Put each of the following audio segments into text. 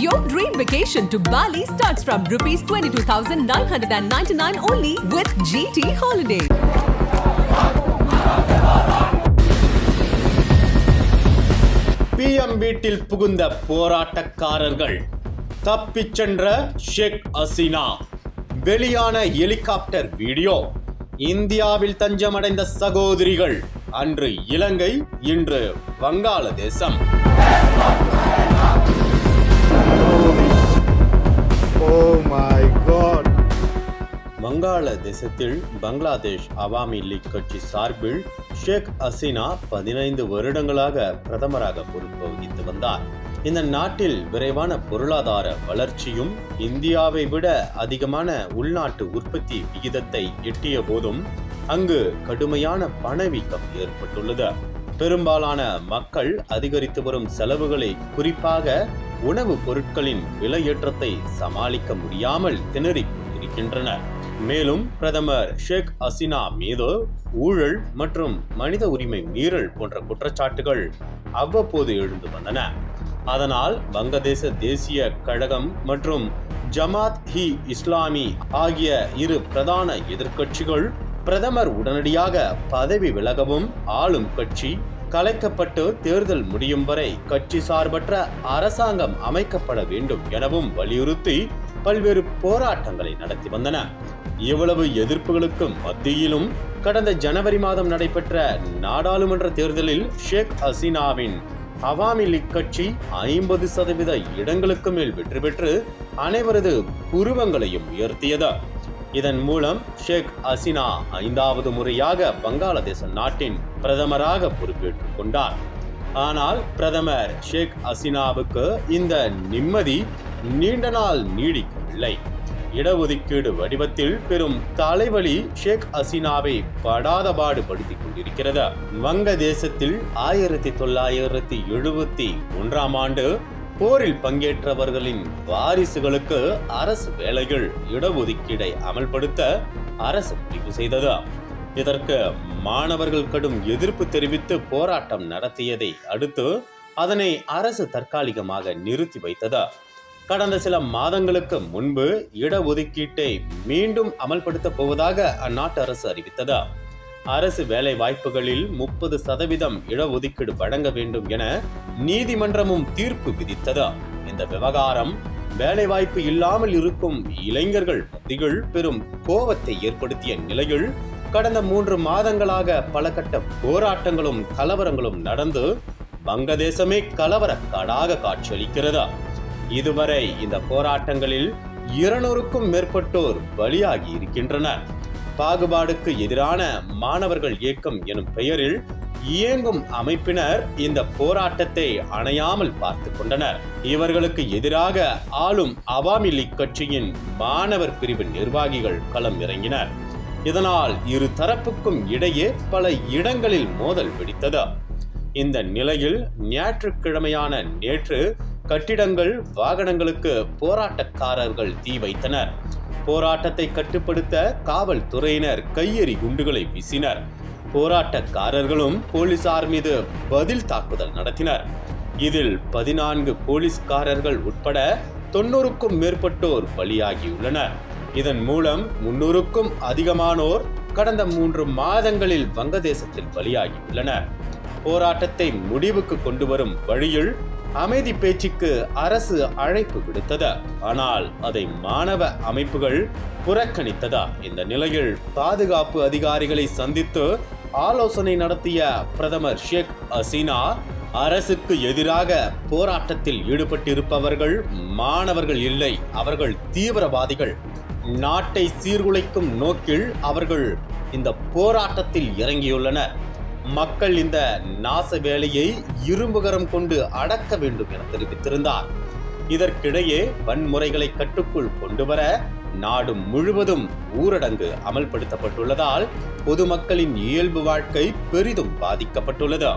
Your dream vacation to Bali starts from rupees 22,999 only with GT Holiday. PM வீட்டில் புகுந்த போராட்டக்காரர்கள். தப்பிச் சென்ற ஷேக் ஹசீனா. வெளியான ஹெலிகாப்டர் வீடியோ. இந்தியாவில் தஞ்சமடைந்த சகோதரிகள். அன்று இலங்கை இன்று வங்காளதேசம். Oh வங்காள தேசத்தில் பங்களாதேஷ் அவாமி லீக் கட்சி சார்பில் ஷேக் ஹசீனா பதினைந்து வருடங்களாக பிரதமராக பொறுப்பு வகித்து வந்தார். இந்த நாட்டில் விரைவான பொருளாதார வளர்ச்சியும் இந்தியாவை விட அதிகமான உள்நாட்டு உற்பத்தி விகிதத்தை எட்டிய போதும் அங்கு கடுமையான பணவீக்கம் ஏற்பட்டுள்ளது. பெரும்பாலான மக்கள் அதிகரித்து வரும் செலவுகளை குறிப்பாக உணவுப் பொருட்களின் விலையேற்றத்தை சமாளிக்க முடியாமல் திணறிக் கொண்டிருக்கின்றனர். மேலும் பிரதமர் ஷேக் ஹசீனா மீது ஊழல் மற்றும் மனித உரிமை மீறல் போன்ற குற்றச்சாட்டுகள் அவ்வப்போது எழுந்து வந்தன. அதனால் வங்கதேச தேசிய கழகம் மற்றும் ஜமாத் ஹி இஸ்லாமி ஆகிய இரு பிரதான எதிர்க்கட்சிகள் பிரதமர் உடனடியாக பதவி விலகவும் ஆளும் கட்சி கலைக்கப்பட்டு தேர்தல் முடியும் வரை கட்சி சார்பற்ற அரசாங்கம் அமைக்கப்பட வேண்டும் எனவும் வலியுறுத்தி பல்வேறு போராட்டங்களை நடத்தி வந்தன. இவ்வளவு எதிர்ப்புகளுக்கு மத்தியிலும் கடந்த ஜனவரி மாதம் நடைபெற்ற நாடாளுமன்ற தேர்தலில் ஷேக் ஹசீனாவின் அவாமி லீக் கட்சி ஐம்பது சதவீத இடங்களுக்கு மேல் வெற்றி பெற்று அனைவரது உருவங்களையும் உயர்த்தியது. இதன் மூலம் ஷேக் ஹசினா ஐந்தாவது முறையாக வங்காளதேச நாட்டின் பிரதமராக பொறுப்பேற்றுக் கொண்டார். ஆனால் பிரதமர் ஷேக் ஹசினாவுக்கு இந்த நிம்மதி நீண்ட நாள் நீடிக்கவில்லை. இடஒதுக்கீடு வடிவத்தில் பெரும் தலைவலி ஷேக் ஹசீனாவை படாத பாடுபடுத்திக் கொண்டிருக்கிறது. வங்கதேசத்தில் ஆயிரத்தி தொள்ளாயிரத்தி எழுபத்தி ஒன்றாம் ஆண்டு போரில் பங்கேற்றவர்களின் வாரிசுகளுக்கு அரசு வேலைகள் இடஒதுக்கீடை அமல்படுத்த அரசு முடிவு செய்தது. இதற்கு மாணவர்கள் கடும் எதிர்ப்பு தெரிவித்து போராட்டம் நடத்தியதை அடுத்து அதனை அரசு தற்காலிகமாக நிறுத்தி வைத்தது. கடந்த சில மாதங்களுக்கு முன்பு இடஒதுக்கீட்டை மீண்டும் அமல்படுத்தப் போவதாக அந்நாட்டு அரசு அறிவித்தது. அரசு வேலை வாய்ப்புகளில் முப்பது சதவீதம் இடஒதுக்கீடு வழங்க வேண்டும் என நீதிமன்றமும் தீர்ப்பு விதித்தது. இந்த விவகாரம் வேலைவாய்ப்பு இல்லாமல் இருக்கும் இளைஞர்கள் மத்தியில் பெரும் கோபத்தை ஏற்படுத்திய நிலையில் கடந்த மூன்று மாதங்களாக பல கட்ட போராட்டங்களும் கலவரங்களும் நடந்து வங்கதேசமே கலவரக்காடாக காட்சியளிக்கிறது. இதுவரை இந்த போராட்டங்களில் இருநூறுக்கும் மேற்பட்டோர் பலியாகி இருக்கின்றனர். பாகுபாடுக்கு எதிரான மாணவர்கள் இயக்கம் எனும் பெயரில் இயங்கும் அமைப்பினர் இந்த போராட்டத்தை அணையாமல் பார்த்து கொண்டனர். இவர்களுக்கு எதிராக ஆளும் அவாமி லீக் கட்சியின் மாணவர் பிரிவு நிர்வாகிகள் களம் இறங்கினர். இதனால் இரு தரப்புக்கும் இடையே பல இடங்களில் மோதல் வெடித்தது. இந்த நிலையில் ஞாயிற்றுக்கிழமையான நேற்று கட்டிடங்கள் வாகனங்களுக்கு போராட்டக்காரர்கள் தீ வைத்தனர். போராட்டத்தை கட்டுப்படுத்த காவல்துறையினர் கையெறி குண்டுகளை வீசினர். போராட்டக்காரர்களும் போலீசார் மீது பதில் தாக்குதல் நடத்தினர். இதில் பதினான்கு போலீஸ்காரர்கள் உட்பட தொண்ணூறுக்கும் மேற்பட்டோர் பலியாகியுள்ளனர். இதன் மூலம் முன்னூறுக்கும் அதிகமானோர் கடந்த மூன்று மாதங்களில் வங்கதேசத்தில் பலியாகியுள்ளனர். போராட்டத்தை முடிவுக்கு கொண்டு வரும் வழியில் அமைதி பேச்சுக்கு அரசு அழைப்பு விடுத்தது. ஆனால் அதை மாணவ அமைப்புகள் புறக்கணித்ததா? இந்த நிலையில் பாதுகாப்பு அதிகாரிகளை சந்தித்து ஆலோசனை நடத்திய பிரதமர் ஷேக் ஹசீனா அரசுக்கு எதிராக போராட்டத்தில் ஈடுபட்டிருப்பவர்கள் மாணவர்கள் இல்லை. அவர்கள் தீவிரவாதிகள். நாட்டை சீர்குலைக்கும் நோக்கில் அவர்கள் இந்த போராட்டத்தில் இறங்கியுள்ளனர். மக்கள் இந்த நாச வேலையை இரும்புகரம் கொண்டு அடக்க வேண்டும் என தெரிவித்திருந்தார். இதற்கிடையே வன்முறைகளை கட்டுக்குள் கொண்டுவர நாடு முழுவதும் ஊரடங்கு அமல்படுத்தப்பட்டுள்ளதால் பொதுமக்களின் இயல்பு வாழ்க்கை பெரிதும் பாதிக்கப்பட்டுள்ளது.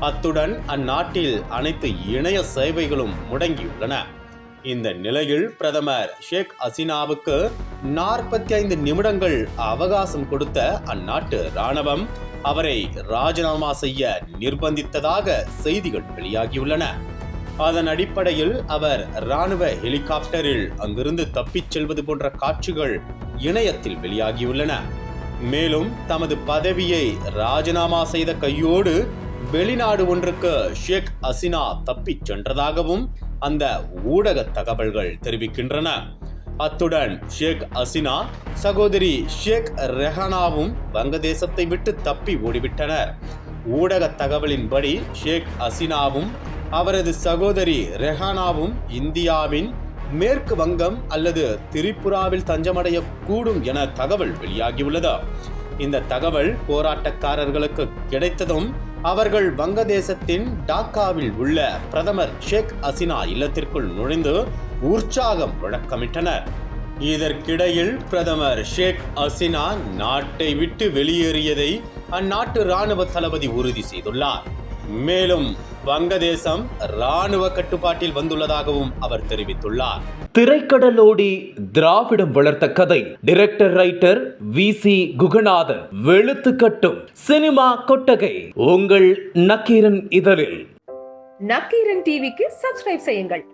அத்துடன் அந்நாட்டில் அனைத்து இணைய சேவைகளும் முடங்கியுள்ளன. இந்த நிலையில் பிரதமர் ஷேக் ஹசீனாவுக்கு நாற்பத்தி ஐந்து நிமிடங்கள் அவகாசம் கொடுத்த அந்நாட்டு ராணுவம் அவரை ராஜினாமா செய்ய நிர்பந்தித்ததாக செய்திகள் வெளியாகியுள்ளன. அதன் அடிப்படையில் அவர் ராணுவ ஹெலிகாப்டரில் அங்கிருந்து தப்பிச் செல்வது போன்ற காட்சிகள் இணையத்தில் வெளியாகியுள்ளன. மேலும் தமது பதவியை ராஜினாமா செய்த கையோடு வெளிநாடு ஒன்றுக்கு ஷேக் அசினா தப்பிச் சென்றதாகவும் அந்த ஊடக தகவல்கள் தெரிவிக்கின்றன. அத்துடன் ஷேக் ஹசீனா சகோதரி ஷேக் ரெஹனாவும் வங்கதேசத்தை விட்டு தப்பி ஓடிவிட்டனர். ஊடக தகவலின்படி ஷேக் ஹசீனாவும் அவரது சகோதரி ரெஹானாவும் இந்தியாவின் மேற்கு வங்கம் அல்லது திரிபுராவில் தஞ்சமடைய கூடும் என தகவல் வெளியாகியுள்ளது. இந்த தகவல் போராட்டக்காரர்களுக்கு கிடைத்ததும் அவர்கள் வங்கதேசத்தின் டாக்காவில் உள்ள பிரதமர் ஷேக் அசினா இல்லத்திற்குள் நுழைந்து உற்சாகம் முழக்கமிட்டனர் இதற்கிடையில் பிரதமர் ஷேக் ஹசீனா நாட்டை விட்டு வெளியேறியதை அந்நாட்டு ராணுவ தளபதி உறுதி செய்துள்ளார். மேலும் வங்கதேசம் ராணுவ கட்டுப்பாட்டில் வந்துள்ளதாகவும் அவர் தெரிவித்துள்ளார். திரைக்கடலோடி திராவிடம் வளர்த்த கதை. Director writer V C Guganathan. வெளுத்து கட்டும் சினிமா கொட்டகை. உங்கள் நக்கீரன் இதழில். நக்கீரன் டிவிக்கு சப்ஸ்கிரைப் செய்யுங்கள்.